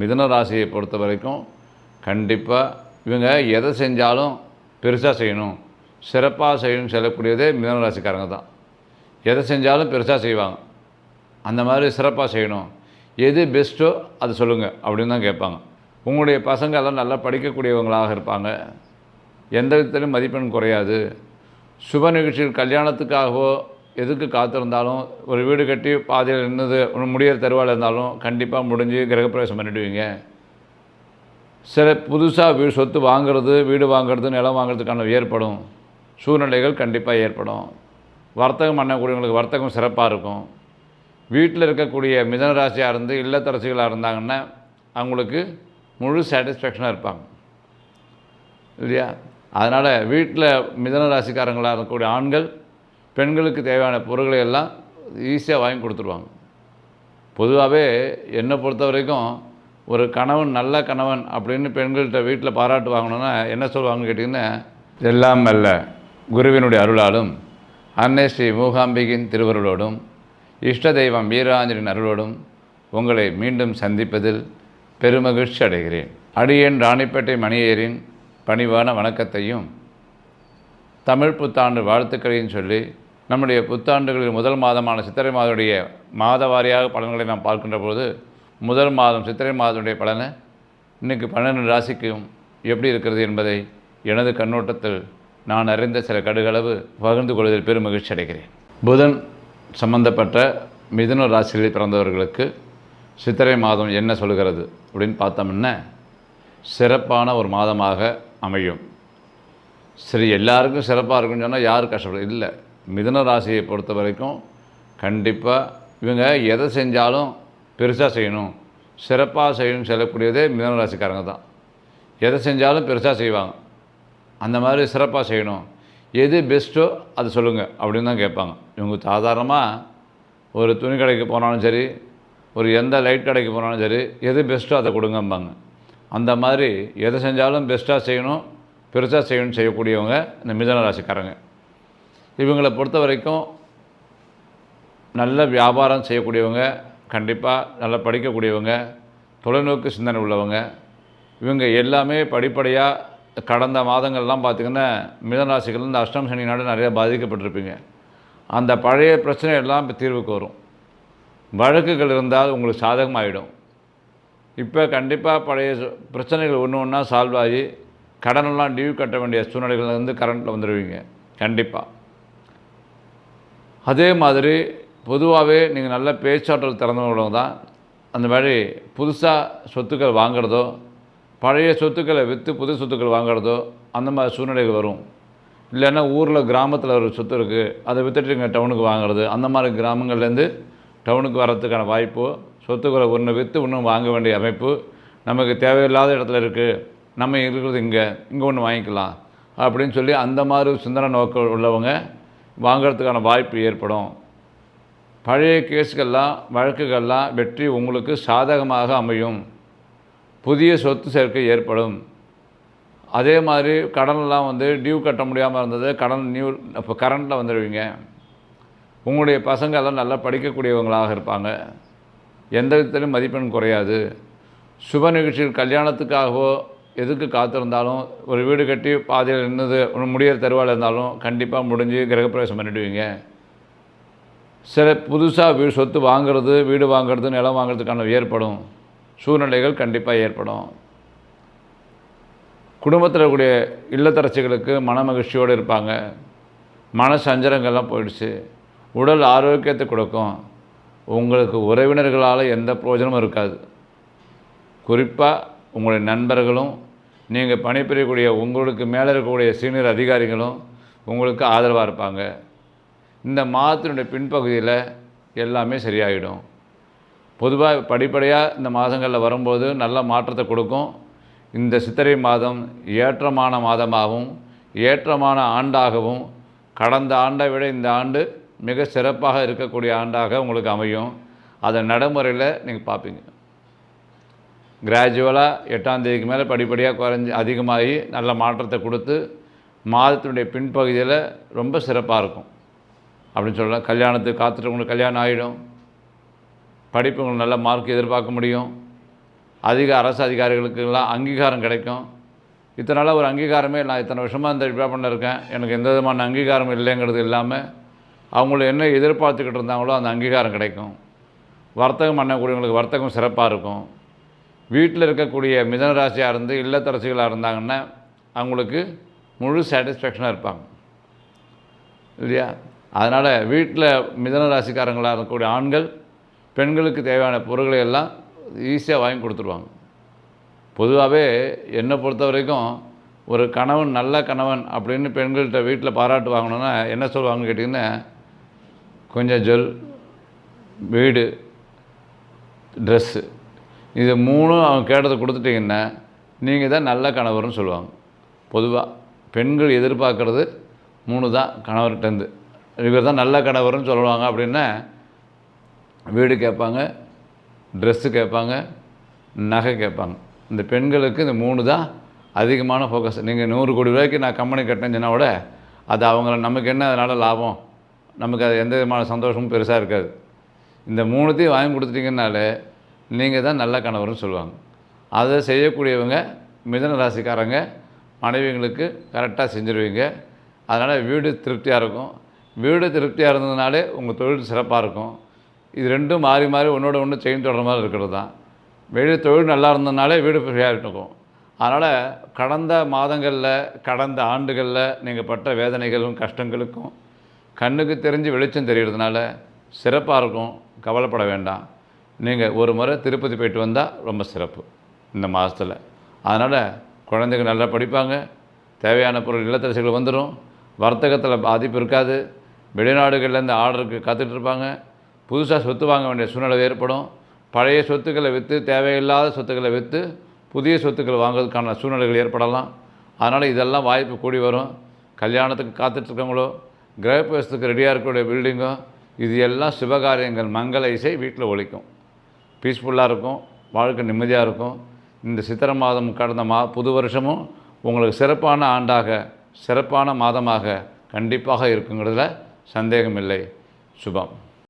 மிதன ராசியை பொறுத்த வரைக்கும் கண்டிப்பாக இவங்க எதை செஞ்சாலும் பெருசாக செய்யணும். சிறப்பாக செய்யணும் சொல்லக்கூடியதே மிதன ராசிக்காரங்க தான். எதை செஞ்சாலும் பெருசாக செய்வாங்க. அந்த மாதிரி சிறப்பாக செய்யணும். எது பெஸ்ட்டோ அதை சொல்லுங்கள் அப்படின்னு தான் கேட்பாங்க. உங்களுடைய பசங்க எல்லாம் நல்லா படிக்கக்கூடியவங்களாக இருப்பாங்க. எந்த விதத்திலும் மதிப்பெண் குறையாது. சுப நிகழ்ச்சிகள் கல்யாணத்துக்காகவோ எதுக்கு காத்திருந்தாலும் ஒரு வீடு கட்டி பாதையில் நின்றுது ஒன்று முடியிற தருவாயில் இருந்தாலும் கண்டிப்பாக முடிஞ்சு கிரகப்பிரவேசம் பண்ணிடுவீங்க. சில புதுசாக வீடு சொத்து வாங்குறது வீடு வாங்குறது நிலம் வாங்குறதுக்கான ஏற்படும். சூழ்நிலைகள் கண்டிப்பாக ஏற்படும். வர்த்தகம் பண்ணக்கூடியவங்களுக்கு வர்த்தகம் சிறப்பாக இருக்கும். வீட்டில் இருக்கக்கூடிய மிதன ராசியாக இருந்து இல்லத்தரசிகளாக இருந்தாங்கன்னா அவங்களுக்கு முழு சாட்டிஸ்ஃபேக்ஷனாக இருப்பாங்க. இல்லையா? அதனால் வீட்டில் மிதன ராசிக்காரங்களாக இருக்கக்கூடிய ஆண்கள் பெண்களுக்கு தேவையான பொருட்களை எல்லாம் ஈஸியாக வாங்கி கொடுத்துருவாங்க. பொதுவாகவே என்னை பொறுத்த வரைக்கும் ஒரு கணவன் நல்ல கணவன் அப்படின்னு பெண்கள்கிட்ட வீட்டில் பாராட்டு வாங்கணுன்னா என்ன சொல்லுவாங்கன்னு கேட்டிங்கன்னா எல்லாம் அல்ல குருவினுடைய அருளாலும் அன்னை ஸ்ரீ மூகாம்பிகின் திருவருளோடும் இஷ்ட தெய்வம் வீராஞ்சலின் அருளோடும் உங்களை மீண்டும் சந்திப்பதில் பெருமகிழ்ச்சி அடைகிறேன். அடியேன் ராணிப்பேட்டை மணியேரின் பணிவான வணக்கத்தையும் தமிழ் புத்தாண்டு வாழ்த்துக்களையும் சொல்லி நம்முடைய புத்தாண்டுகளில் முதல் மாதமான சித்திரை மாதனுடைய மாத வாரியாக பலன்களை நாம் பார்க்கின்ற போது முதல் மாதம் சித்திரை மாதனுடைய பலனை இன்றைக்கு பன்னெண்டு ராசிக்கும் எப்படி இருக்கிறது என்பதை எனது கண்ணோட்டத்தில் நான் அறிந்த சில கடுகளவு பகிர்ந்து கொள்வதில் பெரும் மகிழ்ச்சி அடைகிறேன். புதன் சம்பந்தப்பட்ட மிதுன ராசிகளில் பிறந்தவர்களுக்கு சித்திரை மாதம் என்ன சொல்கிறது அப்படின்னு பார்த்தோம்னா சிறப்பான ஒரு மாதமாக அமையும். சரி எல்லாருக்கும் சிறப்பாக இருக்குன்னு சொன்னால் யாரும் கஷ்டப்படும் இல்லை. மிதன ராசியை பொறுத்த வரைக்கும் கண்டிப்பாக இவங்க எதை செஞ்சாலும் பெருசாக செய்யணும். சிறப்பாக செய்யணும்னு சொல்லக்கூடியதே மிதன ராசிக்காரங்க தான். எதை செஞ்சாலும் பெருசாக செய்வாங்க. அந்த மாதிரி சிறப்பாக செய்யணும். எது பெஸ்ட்டோ அதை சொல்லுங்கள் அப்படின்னு தான் கேட்பாங்க. இவங்க சாதாரணமாக ஒரு துணி கடைக்கு போனாலும் சரி ஒரு எந்த லைட் கடைக்கு போனாலும் சரி எது பெஸ்ட்டோ அதை கொடுங்கம்பாங்க. அந்த மாதிரி எதை செஞ்சாலும் பெஸ்ட்டாக செய்யணும் பெருசாக செய்யணும் செய்யக்கூடியவங்க இந்த மிதன ராசிக்காரங்க. இவங்களை பொறுத்த வரைக்கும் நல்ல வியாபாரம் செய்யக்கூடியவங்க கண்டிப்பாக நல்லா படிக்கக்கூடியவங்க தொலைநோக்கு சிந்தனை உள்ளவங்க இவங்க எல்லாமே படிப்படியாக கடந்த மாதங்கள்லாம் பார்த்திங்கன்னா மிதனராசிகள் இந்த அஷ்டம் சனினால நிறையா பாதிக்கப்பட்டிருப்பீங்க. அந்த பழைய பிரச்சனை எல்லாம் இப்போ தீர்வுக்கு வரும். வழக்குகள் இருந்தால் உங்களுக்கு சாதகமாகிடும் இப்போ கண்டிப்பாக பழைய பிரச்சனைகள் ஒன்று ஒன்றா சால்வ் ஆகி கடனெல்லாம் டியூ கட்ட வேண்டிய சூழ்நிலைகள் வந்து கரண்ட்டில் வந்துடுவீங்க கண்டிப்பாக அதே மாதிரி பொதுவாகவே நீங்கள் நல்ல பேச்சாற்றல் திறந்தவங்க தான் அந்த மாதிரி புதுசாக சொத்துக்கள் வாங்குறதோ பழைய சொத்துக்களை விற்று புது சொத்துக்கள் வாங்குறதோ அந்த மாதிரி சூழ்நிலைகள் வரும். இல்லைன்னா ஊரில் கிராமத்தில் ஒரு சொத்து இருக்குது அதை விற்றுட்டு இங்கே டவுனுக்கு வாங்குறது அந்த மாதிரி கிராமங்கள்லேருந்து டவுனுக்கு வர்றதுக்கான வாய்ப்பு சொத்துக்களை ஒன்று விற்று இன்னும் வாங்க வேண்டிய அமைப்பு நமக்கு தேவையில்லாத இடத்துல இருக்குது நம்ம இருக்கிறது இங்கே இங்கே ஒன்று வாங்கிக்கலாம் அப்படின்னு சொல்லி அந்த மாதிரி சிந்தனை நோக்கம் உள்ளவங்க வாங்கிறதுக்கான வாய்ப்பு ஏற்படும். பழைய கேஸ்கள்லாம் வழக்குகள்லாம் வெற்றி உங்களுக்கு சாதகமாக அமையும். புதிய சொத்து சேர்க்கை ஏற்படும். அதே மாதிரி கடன்லாம் வந்து டியூ கட்ட முடியாமல் இருந்தது கடன் நியூ இப்போ கரண்ட்டில் வந்துடுவீங்க உங்களுடைய பசங்க எல்லாம் நல்லா படிக்கக்கூடியவங்களாக இருப்பாங்க. எந்த விதத்திலும் மதிப்பெண் குறையாது. சுப நிகழ்ச்சிகள் கல்யாணத்துக்காகவோ எதுக்கு காத்திருந்தாலும் ஒரு வீடு கட்டி பாதையில் நின்னது ஒன்று முடியிற தருவாயில் இருந்தாலும் கண்டிப்பாக முடிஞ்சு கிரகப்பிரவேசம் பண்ணிடுவீங்க. சில புதுசாக வீடு சொத்து வாங்குறது வீடு வாங்குறது நிலம் வாங்குறதுக்கான ஏற்படும். சூழ்நிலைகள் கண்டிப்பாக ஏற்படும். குடும்பத்தில் இருக்கக்கூடிய இல்லத்தரசிகளுக்கு மன மகிழ்ச்சியோடு இருப்பாங்க. மன சஞ்சலங்கள்லாம் போயிடுச்சு. உடல் ஆரோக்கியத்தை கொடுக்கும். உங்களுக்கு உறவினர்களால் எந்த பிரயோஜனமும் இருக்காது. குறிப்பாக உங்களுடைய நண்பர்களும் நீங்கள் பணிபுரியக்கூடிய உங்களுக்கு மேலே இருக்கக்கூடிய சீனியர் அதிகாரிகளும் உங்களுக்கு ஆதரவாக இருப்பாங்க. இந்த மாதத்தினுடைய பின்பகுதியில் எல்லாமே சரியாகிடும் பொதுவாக படிப்படியாக இந்த மாதங்களில் வரும்போது நல்ல மாற்றத்தை கொடுக்கும். இந்த சித்திரை மாதம் ஏற்றமான மாதமாகவும் ஏற்றமான ஆண்டாகவும் கடந்த ஆண்டை விட இந்த ஆண்டு மிக சிறப்பாக இருக்கக்கூடிய ஆண்டாக உங்களுக்கு அமையும். அதை நடைமுறையில் நீங்கள் பார்ப்பீங்க. கிராஜுவலாக எட்டாம் தேதிக்கு மேலே படிப்படியாக குறைஞ்சி அதிகமாகி நல்ல மாற்றத்தை கொடுத்து மாதத்தினுடைய பின்பகுதியில் ரொம்ப சிறப்பாக இருக்கும். அப்படின்னு சொல்லலாம் கல்யாணத்துக்கு காத்துட்டு உங்களுக்கு கல்யாணம் ஆகிடும் படிப்பு உங்களுக்கு நல்ல மார்க் எதிர்பார்க்க முடியும். அதிக அரசு அதிகாரிகளுக்கெல்லாம் அங்கீகாரம் கிடைக்கும். இத்தனை நாளாக ஒரு அங்கீகாரமே நான் இத்தனை வருஷமாக இந்த ரிப்பேர் பண்ணிருக்கேன். எனக்கு எந்த விதமான அங்கீகாரம் இல்லைங்கிறது இல்லாமல் அவங்கள என்ன எதிர்பார்த்துக்கிட்டு இருந்தாங்களோ அந்த அங்கீகாரம் கிடைக்கும். வர்த்தகம் பண்ணக்கூடியவங்களுக்கு வர்த்தகம் சிறப்பாக இருக்கும். வீட்டில் இருக்கக்கூடிய மிதன ராசியாக இருந்து இல்லத்தரசிகளாக இருந்தாங்கன்னா அவங்களுக்கு முழு சாட்டிஸ்ஃபேக்ஷனாக இருப்பாங்க. இல்லையா? அதனால் வீட்டில் மிதன ராசிக்காரங்களாக இருக்கக்கூடிய ஆண்கள் பெண்களுக்கு தேவையான பொருட்களை எல்லாம் ஈஸியாக வாங்கி கொடுத்துருவாங்க. பொதுவாகவே என்னை பொறுத்த வரைக்கும் ஒரு கணவன் நல்ல கணவன் அப்படின்னு பெண்கள்கிட்ட வீட்டில் பாராட்டு வாங்கணுன்னா என்ன சொல்லுவாங்கன்னு கேட்டிங்கன்னா கொஞ்சம் ஜொல் வீடு ட்ரெஸ்ஸு இது மூணும் அவங்க கேட்டதை கொடுத்துட்டிங்கன்னா நீங்கள் தான் நல்ல கணவர்னு சொல்லுவாங்க. பொதுவாக பெண்கள் எதிர்பார்க்குறது மூணு தான் கணவர்கிட்டேருந்து இவர் தான் நல்ல கணவர்னு சொல்லுவாங்க அப்படின்னா வீடு கேட்பாங்க ட்ரெஸ்ஸு கேட்பாங்க நகை கேட்பாங்க. இந்த பெண்களுக்கு இந்த மூணு தான் அதிகமான ஃபோக்கஸ் நீங்கள் நூறு கோடி ரூபாய்க்கு நான் கம்பெனி கட்டினேன்னு சொன்னால் கூட அது அவங்கள நமக்கு என்ன அதனால் லாபம்? நமக்கு அது எந்த விதமான சந்தோஷமும் பெருசாக இருக்காது. இந்த மூணுத்தையும் வாங்கி கொடுத்துட்டிங்கனாலே நீங்கள் தான் நல்ல கணவர்னு சொல்லுவாங்க. அதை செய்யக்கூடியவங்க மிதன ராசிக்காரங்க மனைவிங்களுக்கு கரெக்டாக செஞ்சுருவீங்க. அதனால் வீடு திருப்தியாக இருக்கும். வீடு திருப்தியாக இருந்ததுனாலே உங்கள் தொழில் சிறப்பாக இருக்கும். இது ரெண்டும் மாறி மாறி ஒன்றோட ஒன்று செயின் தொடர் மாதிரி இருக்கிறது தான். வீடு தொழில் நல்லா இருந்ததுனாலே வீடு ஃப்ரீயாக இருக்கும். அதனால் கடந்த மாதங்களில் கடந்த ஆண்டுகளில் நீங்கள் பட்ட வேதனைகளும் கஷ்டங்களுக்கும் கண்ணுக்கு தெரிஞ்சு வெளிச்சம் தெரிகிறதுனால சிறப்பாக இருக்கும். கவலைப்பட வேண்டாம். நீங்கள் ஒரு முறை திருப்பதி போயிட்டு வந்தால் ரொம்ப சிறப்பு இந்த மாதத்தில் அதனால் குழந்தைங்க நல்லா படிப்பாங்க. தேவையான பொருள் இல்லத்தரசிகள் வந்துடும் வர்த்தகத்தில் பாதிப்பு இருக்காது. வெளிநாடுகள்லேருந்து ஆர்டருக்கு காத்துட்டு இருப்பாங்க. புதுசாக சொத்து வாங்க வேண்டிய சூழ்நிலை ஏற்படும். பழைய சொத்துக்களை விற்று தேவையில்லாத சொத்துக்களை விற்று புதிய சொத்துக்கள் வாங்குறதுக்கான சூழ்நிலைகள் ஏற்படலாம். அதனால் இதெல்லாம் வாய்ப்பு கூடி வரும். கல்யாணத்துக்கு காத்துட்ருக்கவங்களோ கிரகப்பிரவேசத்துக்கு ரெடியாக இருக்கக்கூடிய பில்டிங்கோ இது எல்லாம் சிவகாரியங்கள் மங்கள இசை வீட்டில் ஒழிக்கும். பீஸ்ஃபுல்லாக இருக்கும் வாழ்க்கை நிம்மதியாக இருக்கும். இந்த சித்திரை மாதம் கடந்த மா புது வருஷமும் உங்களுக்கு சிறப்பான ஆண்டாக சிறப்பான மாதமாக கண்டிப்பாக இருக்குங்கிறதுல சந்தேகமில்லை. சுபம்.